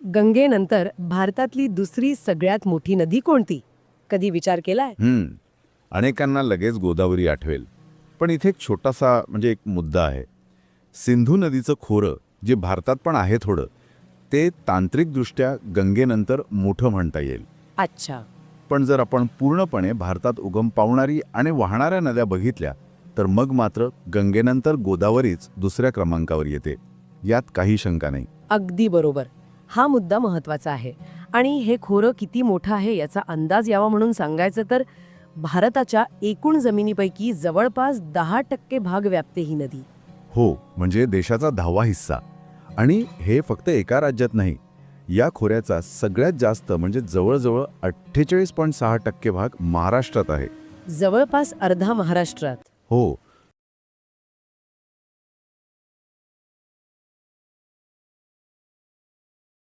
गंगेनंतर भारतातली दुसरी सगळ्यात मोठी नदी कोणती? कधी विचार केलाय? अनेकांना लगेच गोदावरी आठवेल. पण इथे एक छोटासा म्हणजे एक मुद्दा आहे. सिंधू नदीचं खोरं जे भारतात पण आहे थोडं ते तांत्रिकदृष्ट्या गंगेनंतर मोठं म्हणता येईल. अच्छा. पण जर आपण पूर्णपणे भारतात उगम पावणारी आणि वाहणाऱ्या नद्या बघितल्या तर मग मात्र गंगेनंतर गोदावरीच दुसऱ्या क्रमांकावर येते. यात काही शंका नाही. अगदी बरोबर. हा मुद्दा महत्त्वाचा आहे. आणि हे खोरं किती मोठं आहे याचा अंदाज यावा म्हणून सांगायचं तर भारताच्या एकूण जमिनीपैकी जवळपास दहा टक्के भाग व्यापते ही नदी. हो म्हणजे देशाचा दहावा हिस्सा. आणि हे फक्त एका राज्यात नाही या खोऱ्याचा सगळ्यात जास्त म्हणजे जवळजवळ अठ्ठेचाळीस पॉईंट सहा टक्के भाग महाराष्ट्रात आहे. जवळपास अर्धा महाराष्ट्रात. हो